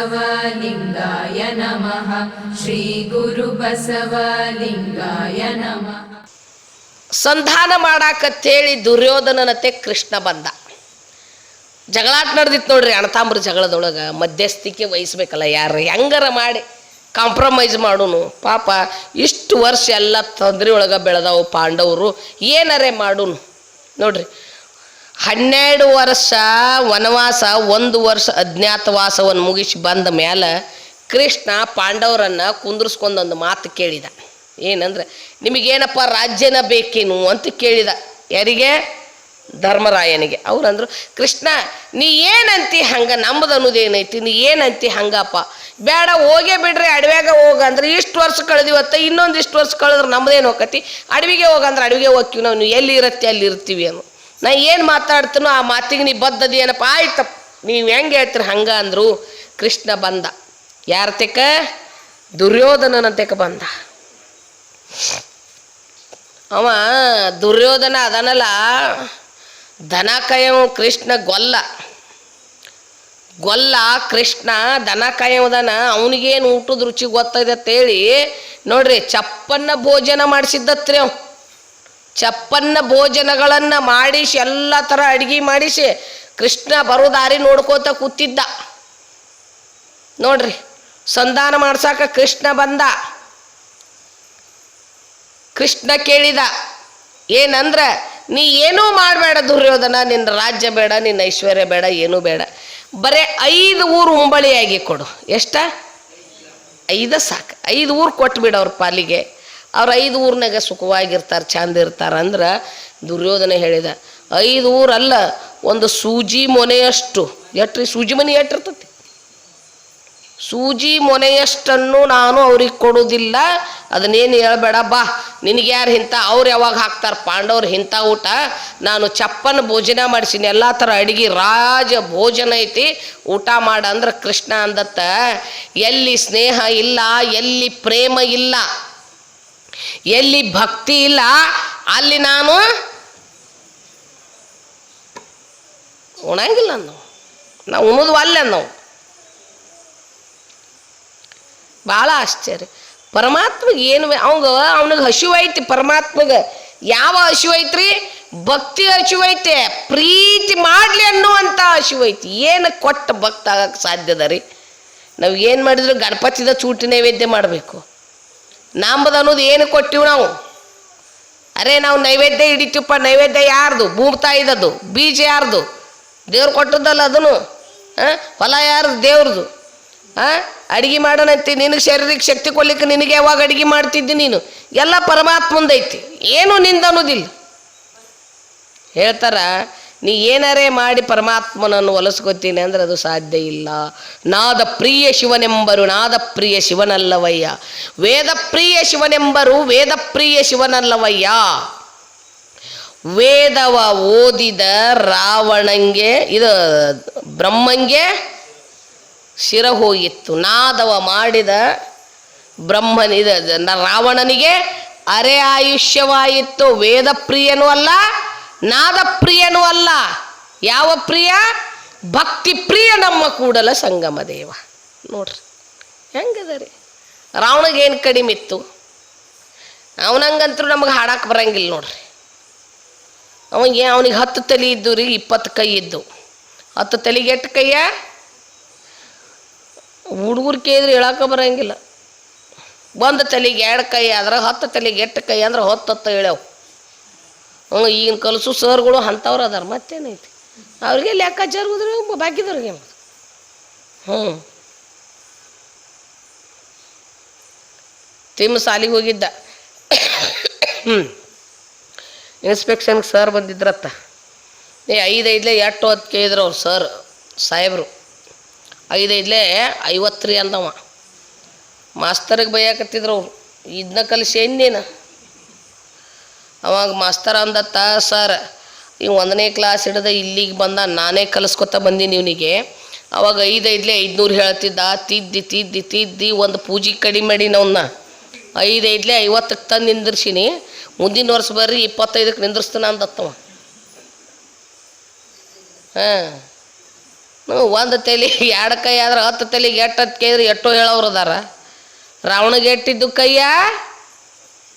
श्रीगुरुबसवलिङ्गाय नमः श्रीगुरुबसवलिङ्गाय नमः ಸಂಧಾನ ಮಾಡಾಕತ್ತೇಳಿ ದುರ್ಯೋಧನನತೆ ಕೃಷ್ಣ ಬಂದ ಜಗಳಾಟ ನಡೆದಿತ್ತು ನೋಡ್ರಿ ಅಣತಾಂಬ್ರ ಜಗಳದೊಳಗೆ ಮಧ್ಯಸ್ಥಿಕೆ ವಹಿಸ್ಬೇಕಲ್ಲ ಯಾರು ಹೆಂಗಾರ ಮಾಡಿ ಕಾಂಪ್ರಮೈಸ್ ಮಾಡೋನು ಪಾಪ ಇಷ್ಟು ವರ್ಷ ಎಲ್ಲ ತೊಂದರೆ ಒಳಗೆ ಬೆಳೆದವು ಪಾಂಡವರು ಏನರೇ ಮಾಡೋನು ನೋಡ್ರಿ ಹನ್ನೆರಡು ವರ್ಷ ವನವಾಸ, ಒಂದು ವರ್ಷ ಅಜ್ಞಾತವಾಸವನ್ನು ಮುಗಿಸಿ ಬಂದ ಮೇಲೆ ಕೃಷ್ಣ ಪಾಂಡವರನ್ನು ಕುಂದ್ರಿಸ್ಕೊಂಡೊಂದು ಮಾತು ಕೇಳಿದ. ಏನಂದ್ರೆ, ನಿಮಗೇನಪ್ಪ ರಾಜ್ಯನ ಬೇಕೇನು? ಅಂತ ಕೇಳಿದ. ಯಾರಿಗೆ? ಧರ್ಮರಾಯನಿಗೆ. ಅವ್ರಂದ್ರು, ಕೃಷ್ಣ, ನೀ ಏನಂತಿ ಹಂಗ? ನಮ್ಮದು ಅನ್ನೋದೇನೈತಿ ನೀ ಏನಂತಿ ಹಂಗಪ್ಪ? ಬೇಡ, ಹೋಗೇ ಬಿಡ್ರಿ, ಅಡವ್ಯಾಗ ಹೋಗ. ಅಂದ್ರೆ, ಇಷ್ಟು ವರ್ಷ ಕಳೆದಿವತ್ತ ಇನ್ನೊಂದು ಇಷ್ಟು ವರ್ಷ ಕಳೆದ್ರೆ ನಮ್ದೇನು ಹೋಗತಿ ಅಡವಿಗೆ ಹೋಗಂದ್ರೆ ಅಡವಿಗೆ ಹೋಗ್ತೀವಿ ನಾವು. ನೀವು ಎಲ್ಲಿ ಇರತ್ತೆ, ಅಲ್ಲಿ ಇರ್ತೀವಿ ಅನ್ನು. ನಾ ಏನು ಮಾತಾಡ್ತೀನೋ ಆ ಮಾತಿಗೆ ನೀ ಬದ್ದದಿ ಏನಪ್ಪ? ಆಯ್ತಪ್ಪ ನೀವು ಹೆಂಗೆ ಹೇಳ್ತೀರಿ ಹಂಗ ಅಂದರು ಕೃಷ್ಣ ಬಂದ. ಯಾರ ತೆಕ ದುರ್ಯೋಧನನ ತೆಕ ಬಂದ. ಅವ ದುರ್ಯೋಧನ ಅದನಲ್ಲ ದನ ಕೃಷ್ಣ ಗೊಲ್ಲ. ಗೊಲ್ಲ ಕೃಷ್ಣ ದನ ಕಾಯವದನ ಅವನಿಗೇನು ಊಟದ ರುಚಿ ಗೊತ್ತೈತೆ ಅಂತೇಳಿ ನೋಡ್ರಿ, ಚಪ್ಪನ್ನ ಭೋಜನ ಮಾಡಿಸಿದ್ದತ್ರಿ ಅವ್. ಚಪ್ಪನ್ನ ಭೋಜನಗಳನ್ನು ಮಾಡಿಸಿ, ಎಲ್ಲ ಥರ ಅಡುಗೆ ಮಾಡಿಸಿ, ಕೃಷ್ಣ ಬರೋ ದಾರಿ ನೋಡ್ಕೋತ ಕೂತಿದ್ದ. ನೋಡ್ರಿ, ಸಂಧಾನ ಮಾಡ್ಸಾಕ ಕೃಷ್ಣ ಬಂದ. ಕೃಷ್ಣ ಕೇಳಿದ, ಏನಂದ್ರ, ನೀ ಏನೂ ಮಾಡಬೇಡ ದುರ್ಯೋಧನ, ನಿನ್ನ ರಾಜ್ಯ ಬೇಡ, ನಿನ್ನ ಐಶ್ವರ್ಯ ಬೇಡ, ಏನೂ ಬೇಡ. ಬರೇ ಐದು ಊರು ಉಂಬಳಿಯಾಗಿ ಕೊಡು. ಎಷ್ಟ? ಐದ ಸಾಕು. ಐದು ಊರು ಕೊಟ್ಬಿಡು ಅವ್ರ ಪಾಲಿಗೆ. ಅವ್ರು ಐದು ಊರ್ನಾಗ ಸುಖವಾಗಿರ್ತಾರೆ ಚಂದ ಇರ್ತಾರೆ ಅಂದ್ರೆ ದುರ್ಯೋಧನ ಹೇಳಿದ, ಐದು ಊರಲ್ಲ ಒಂದು ಸೂಜಿ ಮೊನೆಯಷ್ಟು, ಎಟ್ರಿ ಸೂಜಿ ಮನೆ ಎಟ್ಟಿರ್ತತಿ? ಸೂಜಿ ಮೊನೆಯಷ್ಟನ್ನು ನಾನು ಅವ್ರಿಗೆ ಕೊಡುವುದಿಲ್ಲ ಅದನ್ನೇನು ಹೇಳ್ಬೇಡ, ಬಾ, ನಿನಗೆ ಯಾರು ಇಂಥ ಅವ್ರು ಯಾವಾಗ ಹಾಕ್ತಾರೆ, ಪಾಂಡವ್ರು ಇಂಥ ಊಟ, ನಾನು ಚಪ್ಪನ ಭೋಜನ ಮಾಡಿಸಿನಿ, ಎಲ್ಲ ಥರ ಅಡಿಗೆ ರಾಜ ಭೋಜನ ಐತಿ, ಊಟ ಮಾಡ ಅಂದ್ರೆ ಕೃಷ್ಣ ಅಂದತ್ತ, ಎಲ್ಲಿ ಸ್ನೇಹ ಇಲ್ಲ, ಎಲ್ಲಿ ಪ್ರೇಮ ಇಲ್ಲ ಎಲ್ಲಿ ಭಕ್ತಿ ಇಲ್ಲ, ಅಲ್ಲಿ ನಾನು ಉಣಂಗಿಲ್ಲ ನಾವು ನಾವು ಉಣದು ಅಲ್ಲ ನಾವು. ಭಾಳ ಆಶ್ಚರ್ಯ. ಪರಮಾತ್ಮಗೆ ಏನು ಅವಂಗ ಅವನಿಗೆ ಹಸಿವೈತಿ ಪರಮಾತ್ಮಗೆ. ಯಾವ ಹಸಿವೈತ್ರಿ ಭಕ್ತಿ ಹಸಿವೈತೆ ಪ್ರೀತಿ ಮಾಡಲಿ ಅನ್ನುವಂಥ ಹಸಿವೈತಿ ಏನು ಕೊಟ್ಟ ಭಕ್ತ ಆಗಕ್ಕೆ ಸಾಧ್ಯದ ರೀ? ನಾವು ಏನು ಮಾಡಿದ್ರು ಗಣಪತಿದ ಚೂಟಿ ನೈವೇದ್ಯ ಮಾಡಬೇಕು. ನಂಬದು ಅನ್ನೋದು ಏನು ಕೊಟ್ಟಿವಿ ನಾವು? ಅರೆ ನಾವು ನೈವೇದ್ಯ ಹಿಡಿತೀವಪ್ಪ, ನೈವೇದ್ಯ ಯಾರ್ದು? ಭೂಮಿ ತಾಯಿದದು ಬೀಜ ಯಾರ್ದು? ದೇವ್ರು ಕೊಟ್ಟದ್ದಲ್ಲ ಅದನ್ನು ಹೊಲ ಯಾರ್ದು? ದೇವ್ರದು ಹಾಂ ಅಡಿಗೆ ಮಾಡೋಣಂತಿ, ನಿನಗೆ ಶರೀರಕ್ಕೆ ಶಕ್ತಿ ಕೊಡ್ಲಿಕ್ಕೆ ನಿನಗೆ ಯಾವಾಗ ಅಡಿಗೆ ಮಾಡ್ತಿದ್ದಿ ನೀನು? ಎಲ್ಲ ಪರಮಾತ್ಮಂದೈತಿ. ಏನು ನಿಂದ ಅನ್ನೋದಿಲ್ಲ. ಹೇಳ್ತಾರ ನೀ ಏನರೇ ಮಾಡಿ ಪರಮಾತ್ಮನನ್ನು ಒಲಿಸ್ಕೊತೀನಿ ಅಂದ್ರೆ ಅದು ಸಾಧ್ಯ ಇಲ್ಲ. ನಾದ ಪ್ರಿಯ ಶಿವನೆಂಬರು, ನಾದ ಪ್ರಿಯ ಶಿವನಲ್ಲವಯ್ಯ. ವೇದ ಪ್ರಿಯ ಶಿವನೆಂಬರು, ವೇದ ಪ್ರಿಯ ಶಿವನಲ್ಲವಯ್ಯ. ವೇದವ ಓದಿದ ರಾವಣಂಗೆ, ಇದು ಬ್ರಹ್ಮಂಗೆ ಶಿರ ಹೋಗಿತ್ತು. ನಾದವ ಮಾಡಿದ ಬ್ರಹ್ಮನ, ಇದು ರಾವಣನಿಗೆ ಅರೆ ಆಯುಷ್ಯವಾಯಿತ್ತು ವೇದ ಪ್ರಿಯನೂ ಅಲ್ಲ ನಾದ ಪ್ರಿಯನೂ ಅಲ್ಲ. ಯಾವ ಪ್ರಿಯ? ಭಕ್ತಿ ಪ್ರಿಯ ನಮ್ಮ ಕೂಡಲ ಸಂಗಮ ದೇವ. ನೋಡ್ರಿ ಹೆಂಗದ ರೀ ರಾವಣಿಗೆ ಏನು ಕಡಿಮೆ ಇತ್ತು? ಅವನಂಗಂತರೂ ನಮಗೆ ಹಾಡಕ್ಕೆ ಬರಂಗಿಲ್ಲ ನೋಡ್ರಿ. ಅವನಿಗೆ ಅವನಿಗೆ ಹತ್ತು ತಲೆ ಇದ್ದು ರೀ, ಇಪ್ಪತ್ತು ಕೈ ಇದ್ದು. ಹತ್ತು ತಲೆಗೆ ಎಷ್ಟು ಕೈಯ? ಹುಡುಗರು ಕೇಳಿದ್ರೆ ಹೇಳಕ್ಕ ಬರಂಗಿಲ್ಲ. ಒಂದು ತಲೆಗೆ ಎರಡು ಕೈ ಆದ್ರೆ, ಹತ್ತು ತಲೆಗೆ ಎಟ್ಟು ಕೈ ಅಂದ್ರೆ ಹೊತ್ತು ಹತ್ತು ಹೇಳ್ಯಾವ ಹ್ಞೂ, ಈಗಿನ ಕಲಸು ಸರ್ಗಳು ಅಂಥವ್ರು ಅದಾರ ಮತ್ತೇನೈತಿ ಅವ್ರಿಗೆ ಲೆಕ್ಕಾಚಾರ ಹೋದ್ರೆ ಬಾಕಿದವ್ರಿಗೆ ಹ್ಞೂ. ತಿಮ್ಮ ಸಾಲಿಗೆ ಹೋಗಿದ್ದ. ಇನ್ಸ್ಪೆಕ್ಷನ್ಗೆ ಸರ್ ಬಂದಿದ್ರತ್ತ. ಏ, ಐದೈದ್ಲೆ ಎಷ್ಟು ಹೊತ್ತು ಕೇಳಿದ್ರು ಅವ್ರು ಸರ್, ಸಾಹೇಬರು. ಐದೈದ್ಲೆ ಐವತ್ತು ರೀ ಅಂದವ. ಮಾಸ್ತರಿಗೆ ಬೈಯಾಕತ್ತಿದ್ರು ಅವ್ರು. ಇದನ್ನ ಕಲಿಸಿ ಏನೇನು ಅವಾಗ ಮಾಸ್ತರ್ ಅಂದತ್ತ ಸರ್, ಈ ಒಂದನೇ ಕ್ಲಾಸ್ ಹಿಡ್ದು ಇಲ್ಲಿಗೆ ಬಂದ ನಾನೇ ಕಲಿಸ್ಕೊತ ಬಂದೀನಿ ಇವನಿಗೆ. ಅವಾಗ ಐದೈದ್ಲೆ ಐದುನೂರು ಹೇಳ್ತಿದ್ದ, ತಿದ್ದಿ ತಿದ್ದಿ ತಿದ್ದಿ, ಒಂದು ಪೂಜೆ ಕಡಿಮೆ ಮಾಡಿ ಅವನ್ನ ಐದೈದ್ಲೆ ಐವತ್ತಕ್ಕೆ ತಂದು ನಿಂದಿರ್ಸೀನಿ. ಮುಂದಿನ ವರ್ಷ ಬರ್ರಿ ಇಪ್ಪತ್ತೈದಕ್ಕೆ ನಿಂದಿರ್ಸ್ತಾನ ಅಂದತ್ತವ ಹಾಂ. ಒಂದು ತಲೆ, ಎರಡು ಕೈ ಆದ್ರೆ ಹತ್ತು ತಲೆಗೆ ಎಟ್ಟು ಹತ್ತು ಕೈ ಎಷ್ಟೋ ಹೇಳೋರು ಅದಾರ. ರಾವಣಗೆ ಎಟ್ಟಿದ್ದು ಕೈಯ?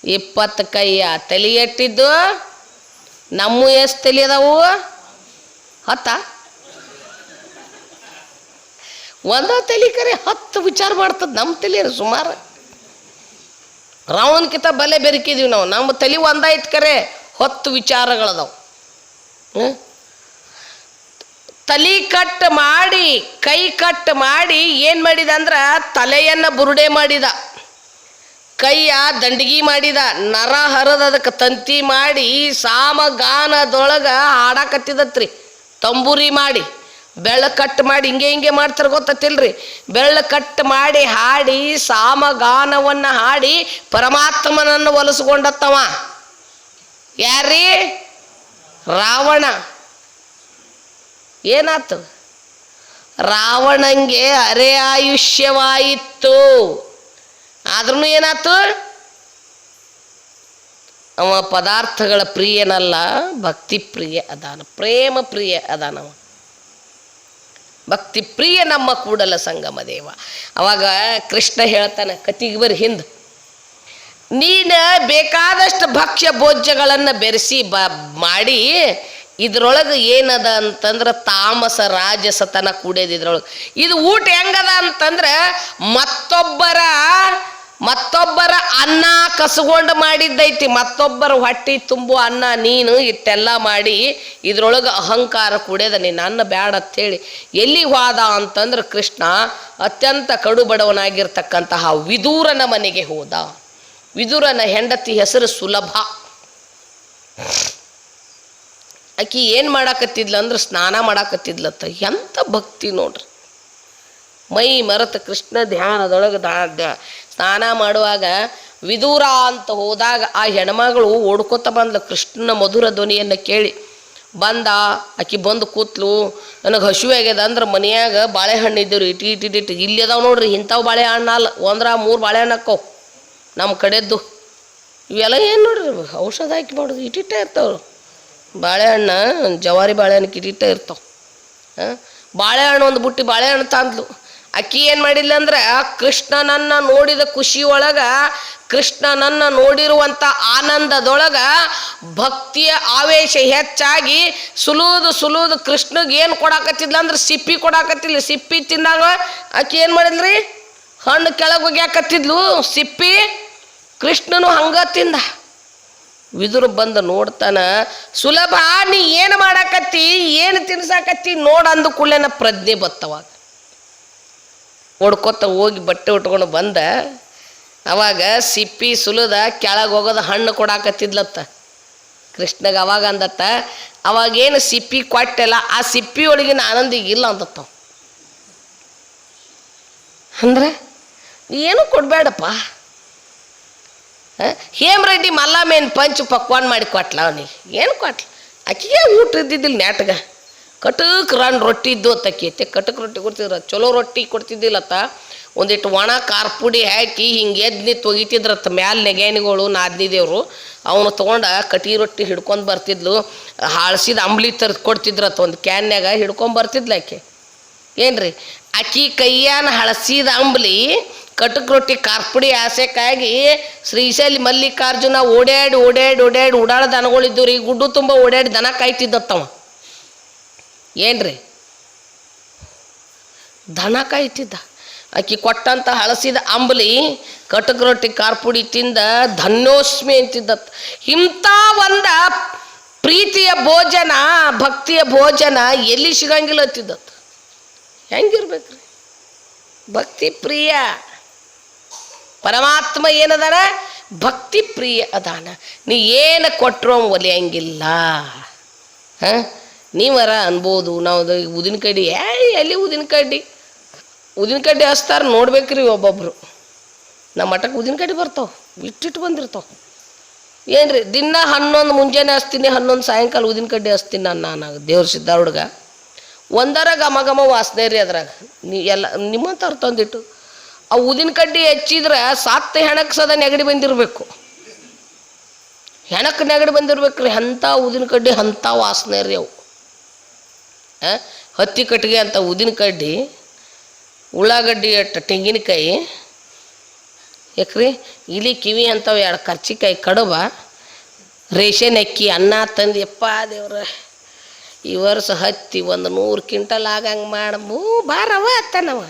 ಇಪ್ಪತ್ತು ಕೈಯ ತಲೆ ಎಟ್ಟಿದ್ದು, ನಮ್ಮ ಎಷ್ಟು ತಲೆ ಅದಾವು? ಹತ್ತ? ಒಂದ ತಲೆ ಕರೆ ಹತ್ತು ವಿಚಾರ ಮಾಡ್ತದ, ನಮ್ಮ ತಲೆ ಸುಮಾರು. ರಾವಣಕಿತ ಬಲೆ ಬೆರಕಿದೀವಿ ನಾವು, ನಮ್ಮ ತಲೆ ಒಂದಾಯ್ತು ಕರೆ, ಹತ್ತು ವಿಚಾರಗಳದಾವು. ತಲೆ ತಲಿ ಕಟ್ ಮಾಡಿ, ಕೈ ಕಟ್ ಮಾಡಿ ಏನು ಮಾಡಿದ ಅಂದ್ರೆ ತಲೆಯನ್ನ ಬುರುಡೆ ಮಾಡಿದ. ಕೈಯ ದಂಡಿಗಿ ಮಾಡಿದ ನರ ಹರದ ಅದಕ್ಕೆ ತಂತಿ ಮಾಡಿ ಸಾಮಗಾನದೊಳಗ ಹಾಡಾಕತ್ತಿದತ್ರಿ ತಂಬೂರಿ ಮಾಡಿ, ಬೆಳ್ಳ ಕಟ್ ಮಾಡಿ, ಹಿಂಗೆ ಹಿಂಗೆ ಮಾಡ್ತಾರೆ ಗೊತ್ತತ್ತಿಲ್ರಿ. ಬೆಳ್ಳ ಕಟ್ ಮಾಡಿ ಹಾಡಿ, ಸಾಮಗಾನವನ್ನ ಹಾಡಿ ಪರಮಾತ್ಮನನ್ನು ಒಲಿಸ್ಕೊಂಡತ್ತವ. ಯಾರೀ ರಾವಣ. ಏನಾತು? ರಾವಣಂಗೆ ಅರೆ ಆಯುಷ್ಯವಾಯಿತು. ಆದ್ರೂ ಏನಾಯ್ತು ಅವ ಪದಾರ್ಥಗಳ ಪ್ರಿಯನಲ್ಲ, ಭಕ್ತಿ ಪ್ರಿಯ ಅದಾನ, ಪ್ರೇಮ ಪ್ರಿಯ ಅದಾನವ. ಭಕ್ತಿ ಪ್ರಿಯ ನಮ್ಮ ಕೂಡಲ ಸಂಗಮ ದೇವ. ಅವಾಗ ಕೃಷ್ಣ ಹೇಳ್ತಾನೆ ಕತಿಗೆ ಬರಿ ಹಿಂದೆ. ನೀನು ಬೇಕಾದಷ್ಟು ಭಕ್ಷ್ಯ ಭೋಜ್ಯಗಳನ್ನು ಬೆರೆಸಿ ಬ, ಮಾಡಿ, ಇದ್ರೊಳಗೆ ಏನದ ಅಂತಂದ್ರೆ ತಾಮಸ ರಾಜಸತನ ಕೂಡ್ಯದ ಇದ್ರೊಳಗೆ. ಇದು ಊಟ ಹೆಂಗದ ಅಂತಂದ್ರೆ ಮತ್ತೊಬ್ಬರ ಮತ್ತೊಬ್ಬರ ಅನ್ನ ಕಸಗೊಂಡು ಮಾಡಿದ್ದೈತಿ, ಮತ್ತೊಬ್ಬರ ಹೊಟ್ಟಿ ತುಂಬು ಅನ್ನ ನೀನು ಇಟ್ಟೆಲ್ಲ ಮಾಡಿ ಇದ್ರೊಳಗೆ ಅಹಂಕಾರ ಕುಡಿಯದ ನೀನು ಅನ್ನ ಬ್ಯಾಡ ಅಂತೇಳಿ. ಎಲ್ಲಿ ಹೋದ ಅಂತಂದ್ರೆ ಕೃಷ್ಣ ಅತ್ಯಂತ ಕಡು ಬಡವನಾಗಿರ್ತಕ್ಕಂತಹ ವಿದೂರನ ಮನೆಗೆ ಹೋದ. ವಿದುರನ ಹೆಂಡತಿ ಹೆಸರು ಸುಲಭ. ಆಕಿ ಏನು ಮಾಡಾಕತ್ತಿದ್ಲ ಅಂದ್ರೆ ಸ್ನಾನ ಮಾಡಾಕತ್ತಿದ್ಲತ್ತ. ಎಂಥ ಭಕ್ತಿ ನೋಡ್ರಿ. ಮೈ ಮರೆತ ಕೃಷ್ಣ ಧ್ಯಾನದೊಳಗೆ ಸ್ನಾನ ಮಾಡುವಾಗ ವಿದೂರ ಅಂತ ಹೋದಾಗ ಆ ಹೆಣ್ಮಗಳು ಓಡ್ಕೋತ ಬಂದ್ಲು. ಕೃಷ್ಣನ ಮಧುರ ಧ್ವನಿಯನ್ನು ಕೇಳಿ, ಬಂದ, ಆಕಿ ಬಂದು ಕೂತ್ಲು, ನನಗೆ ಹಸಿವೆ ಆಗ್ಯದ ಅಂದ್ರೆ ಮನೆಯಾಗ ಬಾಳೆಹಣ್ಣು ಇದ್ದೀವ್ರಿ ಇಟ್ಟು ಇಟ್ಟು ಇಟ್ಟು ಇಲ್ಲಿ ಅದಾವ ನೋಡ್ರಿ, ಇಂಥವು ಬಾಳೆಹಣ್ಣು ಅಲ್ಲ, ಒಂದ್ರ ಮೂರು ಬಾಳೆಹಣ್ಣು ಹಾಕವು ನಮ್ಮ ಕಡೆದ್ದು. ಇವೆಲ್ಲ ಏನು ನೋಡ್ರಿ, ಔಷಧ ಹಾಕಿ ಮಾಡೋದು ಇಟ್ಟಿಟ್ಟ ಇರ್ತಾವ್ರು. ಬಾಳೆಹಣ್ಣು, ಜವಾರಿ ಬಾಳೆಹಣ್ಣು ಕಿಟಿಟ್ಟೆ ಇರ್ತಾವೆ. ಹಾಂ? ಬಾಳೆಹಣ್ಣು ಒಂದು ಬುಟ್ಟಿ ಬಾಳೆಹಣ್ಣು ತಂದ್ಲು. ಅಕ್ಕಿ ಏನು ಮಾಡಿಲ್ಲ ಅಂದ್ರೆ ಕೃಷ್ಣನನ್ನ ನೋಡಿದ ಖುಷಿ ಒಳಗ ಕೃಷ್ಣನನ್ನ ನೋಡಿರುವಂಥ ಆನಂದದೊಳಗ ಭಕ್ತಿಯ ಆವೇಶ ಹೆಚ್ಚಾಗಿ ಸುಲುದು ಸುಲುದು ಕೃಷ್ಣಗೆ ಏನು ಕೊಡಾಕತ್ತಿದ್ಲ ಅಂದ್ರೆ, ಸಿಪ್ಪಿ ಕೊಡಾಕತ್ತಿಲ್ಲ ಸಿಪ್ಪಿ ತಿಂದಾಗ ಆಕೆ ಏನು ಮಾಡಿದ್ರಿ ಹಣ್ಣು ಕೆಳಗೆ ಹೋಗ್ಯಾಕತ್ತಿದ್ಲು ಸಿಪ್ಪಿ ಕೃಷ್ಣನು ಹಂಗ ತಿಂದ. ವಿದುರು ಬಂದು ನೋಡ್ತಾನ, ಸುಲಭ, ನೀ ಏನು ಮಾಡಾಕತ್ತಿ? ಏನು ತಿನ್ಸಾಕತ್ತಿ? ನೋಡ ಅಂದ ಕೂಡಲೇನ ಪ್ರಜ್ಞೆ ಬತ್ತವಾಗ ಓಡ್ಕೊತ ಹೋಗಿ ಬಟ್ಟೆ ಉಟ್ಕೊಂಡು ಬಂದ. ಅವಾಗ ಸಿಪ್ಪಿ ಸುಲಿದ ಕೆಳಗೆ ಹೋಗೋದು ಹಣ್ಣು ಕೊಡಾಕತ್ತಿದ್ಲತ್ತ. ಕೃಷ್ಣಗ ಅವಾಗ ಅಂದತ್ತ ಅವಾಗೇನು ಸಿಪ್ಪಿ ಕೊಟ್ಟೆಲ್ಲ, ಆ ಸಿಪ್ಪಿ ಒಳಗಿನ ಆನಂದ ಈಗ ಇಲ್ಲ ಅಂದತ್ತ ಅಂದ್ರೆ, ಏನು ಕೊಡಬೇಡಪ್ಪ. ಹೇಮರೆಡ್ಡಿ ಮಲ್ಲಮೇನ್ ಪಂಚ್ ಪಕ್ವಾನ್ ಮಾಡಿ ಕೊಟ್ಲ ಅವನಿಗೆ. ಏನು ಕೊಟ್ಲ. ಆಕಿಗೆ ಊಟ ಇದ್ದಿದ್ದಿಲ್ಲ ನೆಟ್ಗ. ಕಟಕ್ ರನ್ ರೊಟ್ಟಿ ಇದ್ದು ಅತ್ತಕ್ಕಿ ಕಟಕ್ ರೊಟ್ಟಿ ಕೊಡ್ತಿದ್ರ? ಚಲೋ ರೊಟ್ಟಿ ಕೊಡ್ತಿದ್ದಿಲ್ಲತ್ತ. ಒಂದಿಟ್ಟು ಒಣ ಖಾರ ಪುಡಿ ಹಾಕಿ ಹಿಂಗೆ ಎದ್ನಿ ನಿಂತು ಒಗಿತಿದ್ರತ್ತ ಮ್ಯಾಲ ನೆಗೆನಿಗಳು ನಾದ್ನಿ ದೇವರು. ಅವನು ತೊಗೊಂಡ ಕಟಿ ರೊಟ್ಟಿ ಹಿಡ್ಕೊಂಡು ಬರ್ತಿದ್ಲು. ಹಾಳ್ಸಿದ ಅಂಬ್ಲಿ ತರ್ದು ಕೊಡ್ತಿದ್ರತ್ತ ಒಂದು ಕ್ಯಾನ್ಯಾಗ ಹಿಡ್ಕೊಂಡು ಬರ್ತಿದ್ಲ ಆಕೆ. ಏನ್ರಿ? ಅಕ್ಕಿ ಕೈಯಾನ ಹಳಸಿದ ಅಂಬ್ಲಿ ಕಟಕ್ ರೊಟ್ಟಿ ಕಾರ್ಪುಡಿ ಆಸೆಕ್ಕಾಗಿ ಶ್ರೀಶೈಲಿ ಮಲ್ಲಿಕಾರ್ಜುನ ಓಡ್ಯಾಡಿ ಓಡ್ಯಾಡಿ ಓಡಾಡ ದನಗಳಿದ್ದು ರೀ ಗುಡ್ಡು ತುಂಬ ಓಡ್ಯಾಡಿ ದನ ಕಾಯ್ತಿದ್ದತ್ತವ. ಏನ್ರಿ? ದನ ಕಾಯ್ತಿದ್ದ ಆಕಿ ಕೊಟ್ಟಂತ ಹಳಸಿದ ಅಂಬಲಿ, ಕಟಕ್ ರೊಟ್ಟಿ, ಕಾರ್ಪುಡಿ ತಿಂದ ಧನ್ಯೋಸ್ಮಿ ಅಂತಿದ್ದತ್. ಇಂಥ ಒಂದ ಪ್ರೀತಿಯ ಭೋಜನ, ಭಕ್ತಿಯ ಭೋಜನ ಎಲ್ಲಿ ಸಿಗಂಗಿಲ್ಲ ಅಂತಿದ್ದತ್. ಹೆಂಗಿರ್ಬೇಕ್ರಿ? ಭಕ್ತಿ ಪ್ರಿಯ. ಪರಮಾತ್ಮ ಏನದಾನ? ಭಕ್ತಿ ಪ್ರಿಯ ಅದಾನ. ನೀ ಏನು ಕೊಟ್ಟರು ಒಲಿಯಂಗಿಲ್ಲ. ಹಾಂ? ನೀವರ ಅನ್ಬೋದು, ನಾವು ಉದಿನ ಕಡ್ಡಿ ಏ ಎಲ್ಲಿ ಉದಿನ ಕಡ್ಡಿ ಉದಿನ ಕಡ್ಡಿ ಹಚ್ತಾರೆ ನೋಡ್ಬೇಕ್ರಿ ಒಬ್ಬೊಬ್ರು. ನಮ್ಮ ಮಠಕ್ಕೆ ಉದಿನ ಕಡ್ಡಿ ಬರ್ತಾವೆ ಇಟ್ಟಿಟ್ಟು ಬಂದಿರ್ತಾವೆ. ಏನ್ರಿ, ದಿನ ಹನ್ನೊಂದು ಮುಂಜಾನೆ ಹಚ್ತೀನಿ, ಹನ್ನೊಂದು ಸಾಯಂಕಾಲ ಉದಿನ ಕಡ್ಡಿ ಹಚ್ತೀನಿ ನಾನು ನಾನು ದೇವ್ರ ಹುಡುಗ. ಒಂದರ ಘಮ ಘಮ ವಾಸನೆ ರೀ ಅದ್ರಾಗ. ನೀ ಎಲ್ಲ, ನಿಮ್ಮಂಥವ್ರು ತಂದಿಟ್ಟು. ಆ ಉದಿನ ಕಡ್ಡಿ ಹೆಚ್ಚಿದ್ರೆ ಸಾತ್ತ ಹೆಣಕ್ಕೆ ಸದಾ ನೆಗಡಿ ಬಂದಿರಬೇಕು. ಹೆಣಕ್ಕೆ ನೆಗಡಿ ಬಂದಿರ್ಬೇಕು ರೀ ಅಂಥ ಉದಿನ ಕಡ್ಡಿ ಅಂಥ ವಾಸನೆ ರೀ ಅವು. ಹತ್ತಿ ಕಟ್ಟಿಗೆ ಅಂತ ಉದಿನ ಕಡ್ಡಿ, ಉಳ್ಳಾಗಡ್ಡಿ ಅಟ್ಟು ತೆಂಗಿನಕಾಯಿ ಯಾಕ್ರಿ ಇಲಿ, ಕಿವಿ ಅಂತವು ಎರಡು ಕರ್ಚಿಕಾಯಿ ಕಡುಬ, ರೇಷನ್ ಅಕ್ಕಿ, ಅನ್ನ ತಂದು ಎಪ್ಪ ದೇವ್ರ, ಈ ವರ್ಷ ಹತ್ತಿ ಒಂದು ನೂರು ಕ್ವಿಂಟಲ್ ಆಗಂಗೆ ಮಾಡಬೂ ಬಾರವ ಅತ್ತನವ.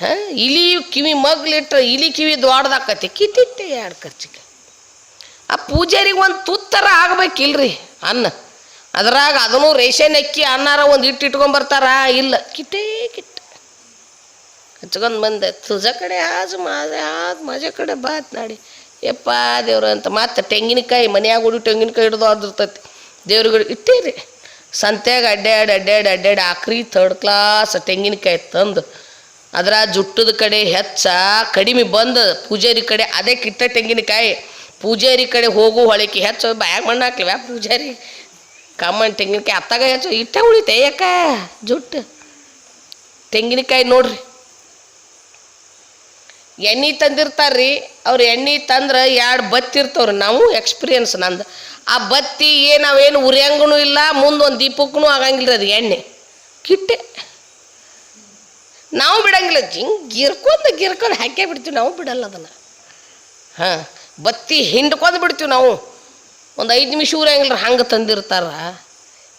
ಹಾಂ ಇಲಿ, ಕಿವಿ ಮಗ್ಲಿಟ್ರೆ ಇಲಿ, ಕಿವಿ ದೊಡ್ದಾಕತಿ ಕಿತ್ತಿಟ್ಟೆ ಎರಡು ಕರ್ಚಿಕಾಯಿ. ಆ ಪೂಜಾರಿಗೆ ಒಂದು ತುತ್ತರ ಆಗ್ಬೇಕಿಲ್ರಿ ಅನ್ನ. ಅದ್ರಾಗ ಅದನ್ನು ರೇಷನ್ ಅಕ್ಕಿ ಅನ್ನಾರ ಒಂದು ಹಿಟ್ಟು ಇಟ್ಕೊಂಬರ್ತಾರ. ಇಲ್ಲ, ಕಿಟ್ಟೇ ಕಿಟ್ಟ. ಹಚ್ಕೊಂಡ್ ಬಂದೆ, ತುಜ ಕಡೆ ಆಜು ಮಾಜ ಆದ್ ಮಜ ಕಡೆ ಬಾತ್ ನಾಡಿ. ಯಪ್ಪ ದೇವ್ರ ಅಂತ ಮತ್ತೆ ತೆಂಗಿನಕಾಯಿ, ಮನ್ಯಾಗ ಹುಡಿ ತೆಂಗಿನಕಾಯಿ ಹಿಡ್ದು ಅದಿರ್ತೈತಿ ದೇವ್ರಿಗೆ ಇಟ್ಟೀರಿ ಸಂತ್ಯಾಗ ಅಡ್ಡಾಡಿ ಅಡ್ಡಾಡಿ ಅಡ್ಡಾಡಿ ಆಕ್ರಿ ಥರ್ಡ್ ಕ್ಲಾಸ್ ತೆಂಗಿನಕಾಯಿ ತಂದು. ಅದರ ಜುಟ್ಟದ ಕಡೆ ಹೆಚ್ಚ, ಕಡಿಮೆ ಬಂದು ಪೂಜಾರಿ ಕಡೆ ಅದೇ ಕಿತ್ತ ತೆಂಗಿನಕಾಯಿ. ಪೂಜಾರಿ ಕಡೆ ಹೋಗು ಹೊಳಿಕೆ ಹೆಚ್ಚು, ಬ್ಯಾಗ್ ಮಣ್ಣು ಹಾಕ್ಲಿವ್ಯಾ ಪೂಜಾರಿ. ಕಾಮನ್ ತೆಂಗಿನಕಾಯಿ ಅತ್ತಾಗ ಹೆಚ್ಚು. ಇಟ್ಟೆ ಉಳಿತೆ ಯಾಕ? ಜುಟ್ಟು. ತೆಂಗಿನಕಾಯಿ ನೋಡ್ರಿ. ಎಣ್ಣೆ ತಂದಿರ್ತಾರ್ರಿ. ಅವ್ರು ಎಣ್ಣೆ ತಂದ್ರೆ ಎರಡು ಬತ್ತಿ ಇರ್ತವ್ರಿ. ನಾವು ಎಕ್ಸ್ಪೀರಿಯನ್ಸ್ ನಂದು. ಆ ಬತ್ತಿ ಏನು ನಾವೇನು ಉರಿಯಂಗೂ ಇಲ್ಲ ಮುಂದೊಂದು ದೀಪಕ್ಕೂ ಆಗಂಗಿಲ್ಲ ಅದು ಎಣ್ಣೆ. ಕಿಟ್ಟೆ. ನಾವು ಬಿಡಂಗಿಲ್ಲ. ಜಿಂಗ್ ಗಿರ್ಕೊಂದು ಗಿರ್ಕೊಂಡು ಹಾಕೇ ಬಿಡ್ತೀವಿ. ನಾವು ಬಿಡಲ್ಲ ಅದನ್ನು. ಹಾಂ. ಬತ್ತಿ ಹಿಂಡ್ಕೊಂಡು ಬಿಡ್ತೀವಿ ನಾವು. ಒಂದು ಐದು ನಿಮಿಷ ಊರಂಗಿಲ್ಲ ಹಂಗೆ ತಂದಿರ್ತಾರ?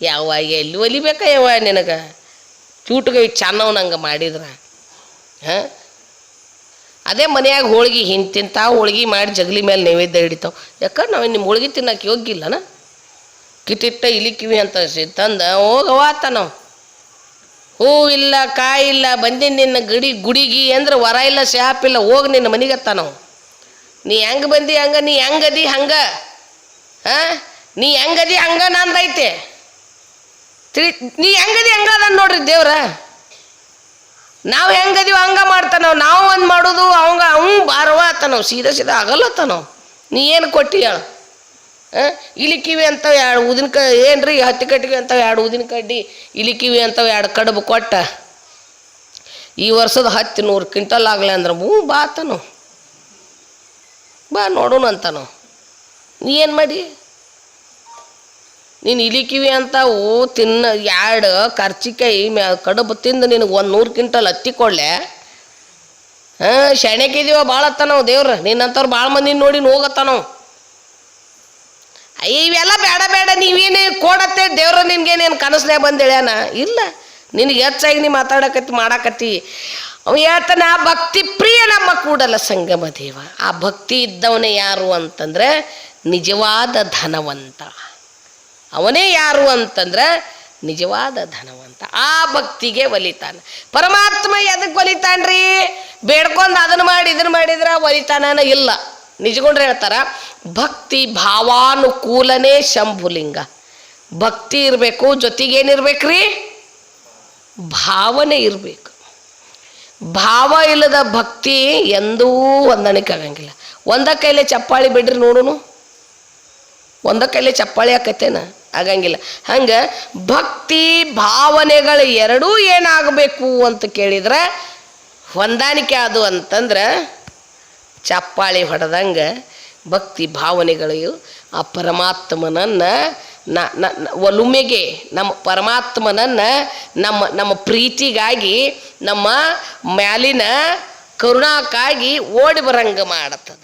ಯಾವ ಎಲ್ಲಿ ಒಲಿಬೇಕ ಯಾವ ನಿನಗೆ? ಚೂಟ್ಗೆ ಚೆನ್ನವ್ ನಂಗೆ ಮಾಡಿದ್ರ. ಹಾಂ? ಅದೇ ಮನ್ಯಾಗ ಹೋಳ್ಗೆ ಹಿಂತಿಂತ ಹೋಳ್ಗೆ ಮಾಡಿ ಜಗಲಿ ಮೇಲೆ ನೈವೇದ್ಯ ಹಿಡಿತಾವ. ಯಾಕಂದ್ರೆ ನಾವು ನಿಮ್ಮ ಹೋಳ್ಗೆ ತಿನ್ನಕ್ಕೆ ಯೋಗ್ಯಿಲ್ಲನ ಕಿಟ್ಟಿಟ್ಟ ಇಲಿ ಕಿವಿ ಅಂತ ತಂದ ಹೋಗವಾತ ನಾವು. ಹೂ ಇಲ್ಲ, ಕಾಯಿ ಇಲ್ಲ ಬಂದಿನಿ ನಿನ್ನ ಗಡಿ ಗುಡಿಗಿ ಅಂದ್ರೆ ವರ ಇಲ್ಲ, ಶಾಪ್ ಇಲ್ಲ, ಹೋಗಿ ನಿನ್ನ ಮನೆಗತ್ತ ನಾವು. ನೀ ಹೆಂಗೆ ಬಂದಿ ಹಂಗ, ನೀ ಹೆಂಗದಿ ಹಂಗ? ನೀ ಹೆಂಗದಿ ಹಂಗ ನಂದೈತೆ. ತಿಳಿ, ನೀ ಹೆಂಗದಿ ಹಂಗ ಅದ ನೋಡ್ರಿ ದೇವ್ರ. ನಾವು ಹೆಂಗದೀವಿ ಹಂಗ ಮಾಡ್ತಾನವ್, ನಾವು ಒಂದು ಮಾಡೋದು ಅವಂಗ ಅವ್ ಬಾರವ ನಾವು ಸೀದಾ ಸೀದಾ ಆಗಲ್ಲತ್ತನವ್ ನೀ ಏನು ಕೊಟ್ಟಿ ಹೇಳು. ಇಲಿ ಕಿವಿ ಅಂತ ಎರಡು ಊದಿನ ಕ, ಏನ್ರಿ ಹತ್ತಿ ಕಟ್ಟಿಗೆ ಅಂತ ಎರಡು ಉದಿನ ಕಡ್ಡಿ, ಇಲಿ ಕಿವಿ ಅಂತ ಎರಡು ಕಡುಬು ಕೊಟ್ಟ. ಈ ವರ್ಷದ ಹತ್ತು ನೂರು ಕ್ವಿಂಟಲ್ ಆಗಲಿ ಅಂದ್ರೆ ಹ್ಞೂ ಬಾ ಆತನು ಬಾ ನೋಡೋಣ ಅಂತ ನಾವು ನೀ ಏನು ಮಾಡಿ? ನೀನು ಇಲಿಕಿವಿ ಅಂತ ಓ ತಿನ್ನ ಎರಡು ಕರ್ಚಿಕಾಯಿ ಮ್ಯಾ ಕಡುಬು ತಿಂದು ನಿನಗೆ ಒಂದು ನೂರು ಕ್ವಿಂಟಲ್ ಹತ್ತಿ ಕೊಡ್ಲೆ? ಹಾಂ ಶೆಣೆಕಿದೀವ ಭಾಳ ಅತ್ತ ನಾವು ದೇವ್ರ? ನಿನ್ನಂಥವ್ರು ಭಾಳ ಮಂದಿ ನೋಡಿ ಹೋಗತ್ತ ನಾವು ಇವೆಲ್ಲ ಬೇಡ ಬೇಡ, ನೀವೇನು ಕೊಡತ್ತೆ ದೇವ್ರ ನಿನ್ಗೇನೇನು ಕನಸನೇ ಬಂದು ಇಲ್ಲ, ನಿನಗೆ ಹೆಚ್ಚಾಗಿ ನೀ ಮಾತಾಡಕತ್ತಿ, ಮಾಡಾಕತ್ತಿ. ಅವ ಹೇಳ್ತಾನೆ, ಆ ಭಕ್ತಿ ಪ್ರಿಯ ನಮ್ಮ ಕೂಡಲ ಸಂಗಮ ದೇವ. ಆ ಭಕ್ತಿ ಇದ್ದವನೇ ಯಾರು ಅಂತಂದ್ರೆ ನಿಜವಾದ ಧನವಂತ. ಅವನೇ ಯಾರು ಅಂತಂದ್ರೆ ನಿಜವಾದ ಧನವಂತ. ಆ ಭಕ್ತಿಗೆ ಒಲಿತಾನ. ಪರಮಾತ್ಮ ಎದಕ್ಕೆ ಒಲಿತಾನ್ರಿ? ಬೇಡ್ಕೊಂಡು ಅದನ್ನು ಮಾಡಿ ಇದನ್ನು ಮಾಡಿದ್ರೆ ಒಲಿತಾನ ಇಲ್ಲ. ನಿಜಗೊಂಡ್ರೆ ಹೇಳ್ತಾರ, ಭಕ್ತಿ ಭಾವಾನುಕೂಲನೇ ಶಂಭುಲಿಂಗ. ಭಕ್ತಿ ಇರಬೇಕು ಜೊತೆಗೇನಿರ್ಬೇಕ್ರಿ ಭಾವನೆ ಇರಬೇಕು. ಭಾವ ಇಲ್ಲದ ಭಕ್ತಿ ಎಂದೂ ಹೊಂದಾಣಿಕೆ ಆಗಂಗಿಲ್ಲ. ಒಂದ ಕೈಲೇ ಚಪ್ಪಾಳಿ ಬಿಡ್ರಿ ನೋಡುನು. ಒಂದ ಕೈಲೆ ಚಪ್ಪಾಳಿ ಆಕತ್ತೇನ ಆಗಂಗಿಲ್ಲ. ಹಂಗೆ ಭಕ್ತಿ ಭಾವನೆಗಳು ಎರಡೂ ಏನಾಗಬೇಕು ಅಂತ ಕೇಳಿದ್ರೆ ಹೊಂದಾಣಿಕೆ ಅದು ಅಂತಂದ್ರೆ ಚಪ್ಪಾಳಿ ಹೊಡೆದಂಗೆ ಭಕ್ತಿ ಭಾವನೆಗಳು ಆ ಪರಮಾತ್ಮನನ್ನು ನ ಒಲುಮೆಗೆ ನಮ್ಮ ಪರಮಾತ್ಮನನ್ನು ನಮ್ಮ ನಮ್ಮ ಪ್ರೀತಿಗಾಗಿ ನಮ್ಮ ಮ್ಯಾಲಿನ ಕರುಣಾಕ್ಕಾಗಿ ಓಡಿ ಬರಂಗ ಮಾಡತ್ತದ.